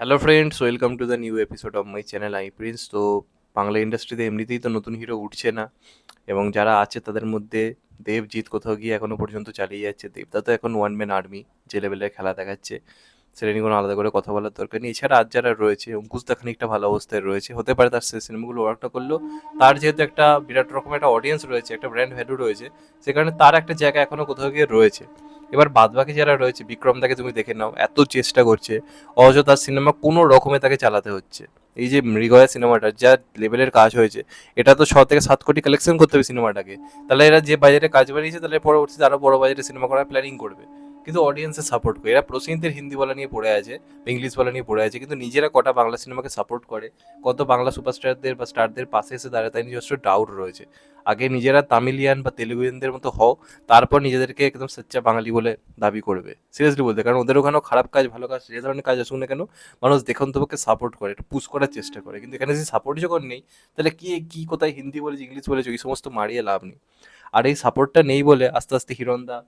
Hello friends welcome to the new episode of my channel I Prince তো বাংলা ইন্ডাস্ট্রিতে এমনিতেই তো নতুন হিরো উঠছে না, এবং যারা আছে তাদের মধ্যে দেবজিৎ কোথাও গিয়ে এখনও পর্যন্ত চালিয়ে যাচ্ছে। দেবদা তো এখন ওয়ান ম্যান আর্মি যে লেভেলের খেলা দেখাচ্ছে। সেটা নিয়ে কোনো আলাদা করে কথা বলার দরকার নেই। এছাড়া আজ যারা রয়েছে, অঙ্কুশ দা খানিকটা ভালো অবস্থায় রয়েছে, হতে পারে তার সিনেমাগুলো ওয়ার্কটা করলেও তার যেহেতু একটা বিরাট রকম একটা অডিয়েন্স রয়েছে, একটা ব্র্যান্ড ভ্যালু রয়েছে সে কারণে তার একটা জায়গা এখনও কোথাও গিয়ে রয়েছে। এবার বাদবাকি যারা রয়েছে বিক্রম তাকে তুমি দেখে নাও, এত চেষ্টা করছে। অযথা সিনেমা কোনো রকমে তাকে চালাতে হচ্ছে। এই যে মৃগয়া সিনেমাটা, যা লেভেলের কাজ হয়েছে, এটা তো ছ থেকে সাত কোটি কালেকশন করতে হবে সিনেমাটাকে। তাহলে এরা যে বাজারে কাজ বাড়িয়েছে তাহলে পরবর্তীতে আরও বড় বাজারে সিনেমা করার প্ল্যানিং করবে। কিন্তু অডিয়েন্সের সাপোর্ট করে। এরা প্রসেনজিতের হিন্দি বলা নিয়ে পড়ে আছে ইংলিশ বলা নিয়ে পড়ে আছে, কিন্তু নিজেরা কটা বাংলা সিনেমাকে সাপোর্ট করে, কত বাংলা সুপারস্টারদের বা স্টারদের পাশে এসে দাঁড়ায়, তাই নিজস্ব ডাউট রয়েছে। আগে নিজেরা তামিলিয়ান বা তেলুগুয়ানদের মতো হও, তারপর নিজেদেরকে একদম সচ্চা বাঙালি বলে দাবি করবে। সিরিয়াসলি বলতে, কারণ ওদের ওখানেও খারাপ কাজ, ভালো কাজ, যে ধরনের কাজ আসুক না কেন, মানুষ দেখুন তোমাকে সাপোর্ট করে, একটু পুশ করার চেষ্টা করে। কিন্তু এখানে যদি সাপোর্ট যখন নেই, তাহলে কি কি, কোথায় হিন্দি বলেছে ইংলিশ বলেছে, ওই সমস্ত মারিয়ে লাভ নেই। আর এই সাপোর্টটা নেই বলে আস্তে আস্তে হিরণদা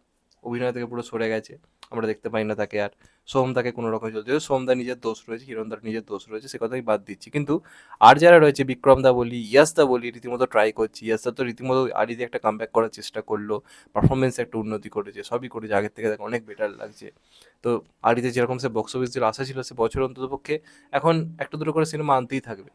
অভিনয় থেকে পুরো সরে গেছে। আমরা দেখতে পাই না তাকে আর। সোমদাকে কোনো রকম যদিও সোমদা নিজের দোষ রয়েছে, হিরণ হিরণদার নিজের দোষ রয়েছে, সে কথাই বাদ দিচ্ছি। কিন্তু আর যারা রয়েছে, বিক্রম বিক্রমদা বলি ইয়াসদা বলি, রীতিমতো ট্রাই করছি। ইয়াসদা তো রীতিমতো আরিতে একটা কামব্যাক করার চেষ্টা করল। পারফরমেন্সে একটা উন্নতি করেছে, সবই করেছে। আগের থেকে তাকে অনেক বেটার লাগছে। তো আরিতে যেরকম সে বক্স অফিসের আশা ছিল সে বছর অন্তত পক্ষে এখন একটা দুটো করে সিনেমা আনতেই থাকবে।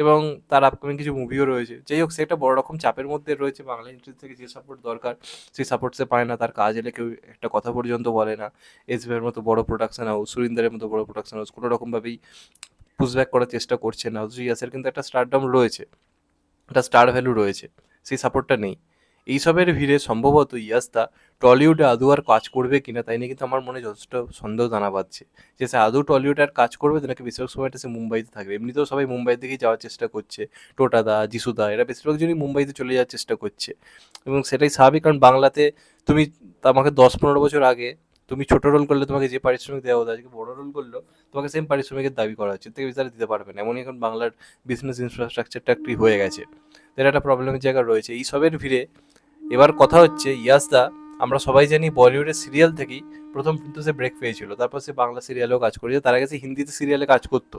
এবং তার আপকামিং কিছু মুভিও রয়েছে। যাই হোক, সে একটা বড় রকম চাপের মধ্যে রয়েছে। বাংলা ইন্ডাস্ট্রি থেকে যে সাপোর্ট দরকার সেই সাপোর্ট সে পায় না। তার কাজ এলে কেউ একটা কথা পর্যন্ত বলে না। এসবিআর মতো বড় প্রোডাকশন হাউস সুরিন্দারের মতো বড় প্রোডাকশন হাউস কোনো রকমভাবেই পুশব্যাক করার চেষ্টা করছে না। ইয়াসের কিন্তু একটা স্টারডম রয়েছে। একটা স্টার ভ্যালু রয়েছে। সেই সাপোর্টটা নেই। এইসবের ভিড়ে সম্ভবত ইয়াসদা টলিউডে আদৌ আর কাজ করবে কিনা তাই নিয়ে কিন্তু আমার মনে যথেষ্ট সন্দেহ দানা বাঁধছে যে সে আদৌ টলিউডে আর কাজ করবে নাকি বেশিরভাগ সময়টা সে মুম্বাইতে থাকবে এমনিতেও সবাই মুম্বাই দিকেই যাওয়ার চেষ্টা করছে। টোটাদা যিশুদা এরা বেশিরভাগ জনই মুম্বাইতে চলে যাওয়ার চেষ্টা করছে। এবং সেটাই স্বাভাবিক, কারণ বাংলাতে তুমি আমাকে দশ পনেরো বছর আগে তুমি ছোট রোল করলে তোমাকে যে পারিশ্রমিক দেওয়া হতো, আজকে বড় রোল করল, তোমাকে সেম পারিশ্রমিকের দাবি করা হচ্ছে। থেকে বেশি তারা দিতে পারবে না। এমনই এখন বাংলার বিজনেস ইনফ্রাস্ট্রাকচারটা একটি হয়ে গেছে। এটা একটা প্রবলেমের জায়গা রয়েছে। এই সবের ভিড়ে এবার কথা হচ্ছে ইয়াসদা আমরা সবাই জানি বলিউডের সিরিয়াল থেকেই প্রথম কিন্তু সে ব্রেক পেয়েছিল। তারপর সে বাংলা সিরিয়ালেও কাজ করেছে, তার আগে সে হিন্দিতে সিরিয়ালে কাজ করতো।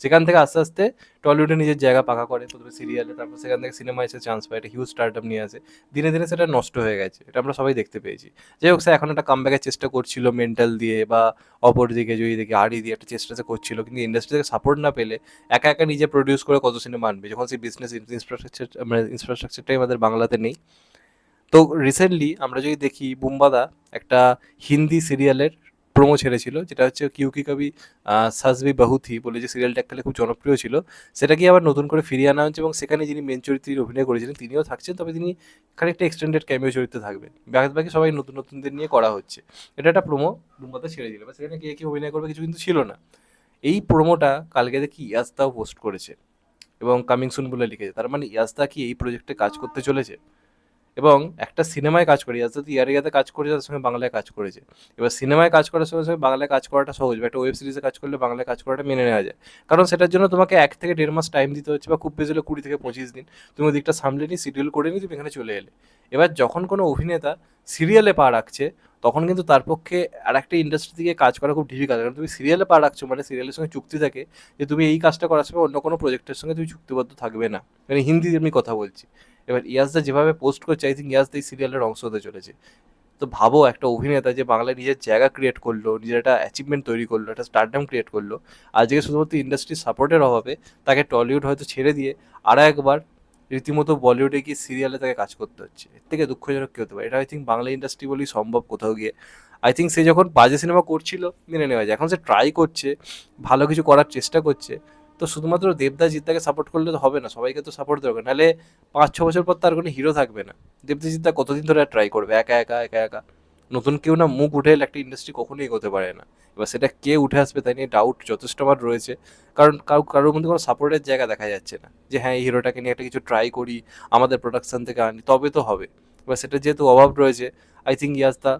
সেখান থেকে আস্তে আস্তে টলিউডে নিজের জায়গা পাকা করে, প্রথমে সিরিয়ালে, তারপর সেখান থেকে সিনেমা এসে চান্স পায় একটা হিউজ স্টার্টআপ নিয়ে আসে। দিনে দিনে সেটা নষ্ট হয়ে গেছে, এটা আমরা সবাই দেখতে পেয়েছি। যাই হোক, সে এখন একটা কামব্যাকের চেষ্টা করছিল মেন্টাল দিয়ে বা অপর দিকে, যদি দেখি আড়ি দিয়ে একটা চেষ্টা সে করছিল, কিন্তু ইন্ডাস্ট্রি থেকে সাপোর্ট না পেলে একা একা নিজে প্রডিউস করে কত সিনেমা আনবে? যখন সেই বিজনেস ইনফ্রাস্ট্রাকচার মানে ইনফ্রাস্ট্রাকচারটাই আমাদের বাংলাতে নেই তো রিসেন্টলি আমরা যদি দেখি বুম্বাদা একটা হিন্দি সিরিয়ালের প্রোমো ছেড়েছিল, যেটা হচ্ছে কিউ কি কবি সাজবি বাহুথি বলে যে সিরিয়ালটা এককালে খুব জনপ্রিয় ছিল সেটাকে আবার নতুন করে ফিরিয়ে আনা হচ্ছে এবং সেখানে যিনি মেন চরিত্রে অভিনয় করেছিলেন, তিনিও থাকছেন, তবে তিনি খানিকটা এক্সটেন্ডেড ক্যামিও চরিত্রে থাকবেন। বাকি বাকি সবাই নতুন, নতুনদের নিয়ে করা হচ্ছে। এটা একটা প্রোমো বুম্বাদা ছেড়ে দিল। বা সেখানে কে কে অভিনয় করবে কিছু কিন্তু ছিল না। এই প্রোমোটা কালকে দেখি ইয়াস্তাও পোস্ট করেছে এবং কামিং সুন বলে লিখেছে। তার মানে ইয়াস্তা কি এই প্রজেক্টে কাজ করতে চলেছে? এবং একটা সিনেমায় কাজ করে যাতে ইয়ারিয়াতে কাজ করেছে তার সঙ্গে বাংলায় কাজ করেছে। এবার সিনেমায় কাজ করার সঙ্গে সঙ্গে বাংলায় কাজ করাটা সহজ, বা একটা ওয়েব সিরিজে কাজ করলে বাংলায় কাজ করাটা মেনে নেওয়া যায়। কারণ সেটার জন্য তোমাকে এক থেকে দেড় মাস টাইম দিতে হচ্ছে, বা খুব বেশি হলে কুড়ি থেকে পঁচিশ দিন। তুমি ওদিকটা সামলে নিয়ে শিডিউল করে নিয়ে তুমি এখানে চলে এলে। এবার যখন কোনো অভিনেতা সিরিয়ালে পা রাখছে, তখন কিন্তু তার পক্ষে আর একটা ইন্ডাস্ট্রি থেকে কাজ করা খুব ডিফিকাল্ট কারণ তুমি সিরিয়ালে পা রাখছো মানে সিরিয়ালের সঙ্গে চুক্তি থাকে যে তুমি এই কাজটা করার সময় অন্য কোনো প্রজেক্টের সঙ্গে তুমি চুক্তিবদ্ধ থাকবে না। মানে হিন্দি আমি কথা বলছি। এবার ইয়াসদা যেভাবে পোস্ট করছে আই থিঙ্ক ইয়াসদা এই সিরিয়ালের অংশ হতে চলেছে। তো ভাবো একটা অভিনেতা যে বাংলায় নিজের জায়গা ক্রিয়েট করল, নিজের একটা অ্যাচিভমেন্ট তৈরি করল, একটা স্টারডাম ক্রিয়েট করল আজকে শুধুমাত্র ইন্ডাস্ট্রির সাপোর্টের অভাবে তাকে টলিউড হয়তো ছেড়ে দিয়ে আরও একবার রীতিমতো বলিউডে গিয়ে সিরিয়ালে তাকে কাজ করতে হচ্ছে। এর থেকে দুঃখজনক কী হতে পারে? এটা আই থিঙ্ক বাংলা ইন্ডাস্ট্রি বলেই সম্ভব কোথাও গিয়ে। আই থিঙ্ক সে যখন বাজে সিনেমা করছিল, মেনে নেওয়া যায়। এখন সে ট্রাই করছে, ভালো কিছু করার চেষ্টা করছে তো শুধুমাত্র দেবদা জিদ্দাকে সাপোর্ট করলে তো হবে না, সবাইকে তো সাপোর্ট দরকার। নাহলে পাঁচ, ছ বছর পর তার কোনো হিরো থাকবে না। দেবদা জিদ্দা কতদিন ধরে ট্রাই করবে? একা একা একা একা। নতুন কেউ না মুখ উঠে একটা ইন্ডাস্ট্রি কখনোই এগোতে পারে না। এবার সেটা কে উঠে আসবে তাই নিয়ে ডাউট যথেষ্ট আমার রয়েছে। কারণ কারও কারোর মধ্যে কোনো সাপোর্টের জায়গা দেখা যাচ্ছে না। যে হ্যাঁ এই হিরোটাকে নিয়ে একটা কিছু ট্রাই করি, আমাদের প্রোডাকশন থেকে আনি, তবে তো হবে। এবার সেটা যেহেতু অভাব রয়েছে আই থিঙ্ক ইয়াসদা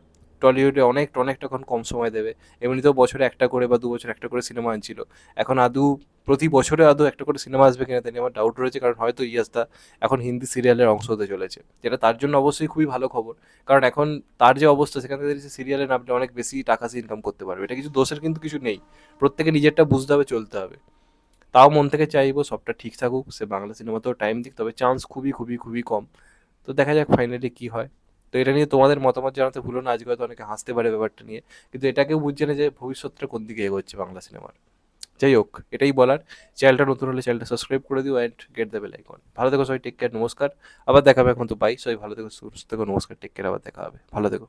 টলিউডে অনেক অনেকটা এখন কম সময় দেবে। এমনিতেও বছরে একটা করে বা দু বছর একটা করে সিনেমা আনছিল। এখন আদৌ, প্রতি বছরে আদৌ একটা করে সিনেমা আসবে কিনা তাই আমার ডাউট রয়েছে, কারণ হয়তো ইয়াস্তা এখন হিন্দি সিরিয়ালের অংশ হতে চলেছে। যেটা তার জন্য অবশ্যই খুবই ভালো খবর। কারণ এখন তার যে অবস্থা, সেখান থেকে সে সিরিয়ালে নামলে অনেক বেশি টাকা সে ইনকাম করতে পারবে। এটা কিছু দোষের কিন্তু কিছু নেই। প্রত্যেকে নিজেরটা বুঝতে হবে, চলতে হবে। তাও মন থেকে চাইব সবটা ঠিক থাকুক, সে বাংলা সিনেমাতেও টাইম দিক, তবে চান্স খুবই খুবই খুবই কম। তো দেখা যাক ফাইনালি কী হয়। তো এটা নিয়ে তোমাদের মতামত জানাতে ভুলো না, আজকে হয়তো অনেকে হাসতে পারে ব্যাপারটা নিয়ে। কিন্তু এটাকেও বুঝছে না যে ভবিষ্যৎটা কোন দিকে এগোচ্ছে বাংলা সিনেমার। যাই হোক, এটাই বলার। চ্যানেলটা নতুন হলে চ্যানেলটা সাবস্ক্রাইব করে দিও অ্যান্ড গেট দেবে লাইক আইকন ভালো থেকো সবাই টেক কেয়ার নমস্কার। আবার দেখাবে এখন তো বাই সবাই ভালো থেকো, সুস্থ থেকো, নমস্কার টেক কেয়ার আবার দেখা হবে। ভালো থেকো।